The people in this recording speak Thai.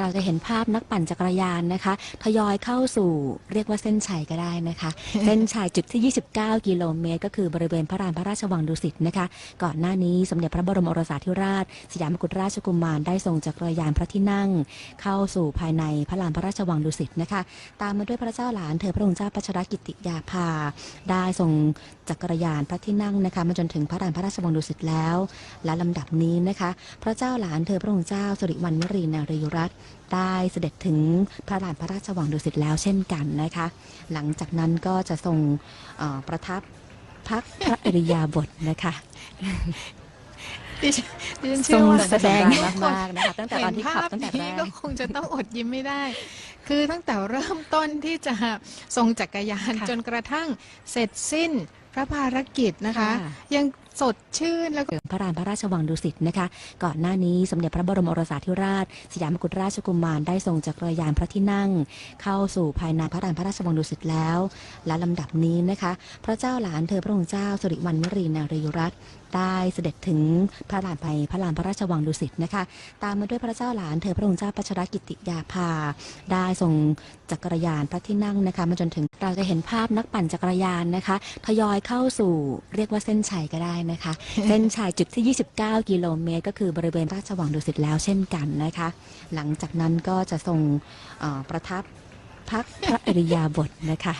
เราจะเห็นภาพนักปั่นจักรยานนะคะ ทยอยเข้าสู่เรียกว่าเส้นชัยก็ได้นะคะ เส้นชัยจุดที่ 29 กิโลเมตร ก็คือบริเวณพระลานพระราชวังดุสิตนะคะ ก่อนหน้านี้สมเด็จพระบรมโอรสาธิราช สยามกุฎราชกุมารได้ทรงจักรยานพระที่นั่ง เข้าสู่ภายในพระลานพระราชวังดุสิตนะคะ ตามมาด้วยพระเจ้าหลานเธอพระองค์เจ้าพัชรกิติยาภา ได้ทรงจักรยานพระที่นั่งนะคะมาจนถึงพระลานพระราชวังดุสิตแล้ว และลำดับนี้นะคะ พระเจ้าหลานเธอพระองค์เจ้าสิริวัณวรีนารีรัตน์ได้เสด็จถึงพระลานพระราชวังดุสิตแล้วเช่นกันนะคะ หลังจากนั้นก็จะทรงเอ่อประทับพักพระอิริยาบถนะคะดิฉันดิฉันทเชื่รองว่าแสดงมากๆนะคะตั้งแต่ตอนที่ขับตั้งแต่เห็นแรภาพกนี้ก็คงจะต้องอดยิ้มไม่ได้ คือตั้งแต่เริ่มต้นที่จะทรงจักรยานค่ะจนกระทั่งเสร็จสิ้นพระภารกิจนะคะ ค่ะ ยังสดชื่นแล้วก็ พระลานพระราชวังดุสิตนะคะ ก่อนหน้านี้สมเด็จพระบรมโอรสาธิราช สยามกุฎราชกุมารได้ทรงจักรยานพระที่นั่ง เข้าสู่ภายในพระลานพระราชวังดุสิตแล้ว และลำดับนี้นะคะ พระเจ้าหลานเธอพระองค์เจ้าสิริวัณวรีนารีรัตน์ได้เสด็จถึงพระลานไปพระลานพระราชวังดุสิตนะคะ ตามมาด้วยพระเจ้าหลานเธอพระองค์เจ้าพัชรกิติยาภา ได้ทรงจักรยานพระที่นั่งนะคะมาจนถึงเราจะเห็นภาพนักปั่นจักรยานนะคะทยอยเข้าสู่เรียกว่าเส้นชัยก็ได้นะคะ เส้นชัยจุดที่ 29 กิโลเมตร ก็คือบริเวณราชวังดุสิตแล้วเช่นกันนะคะ หลังจากนั้นก็จะทรงเอ่อประทับพักพระอิริยาบถนะคะ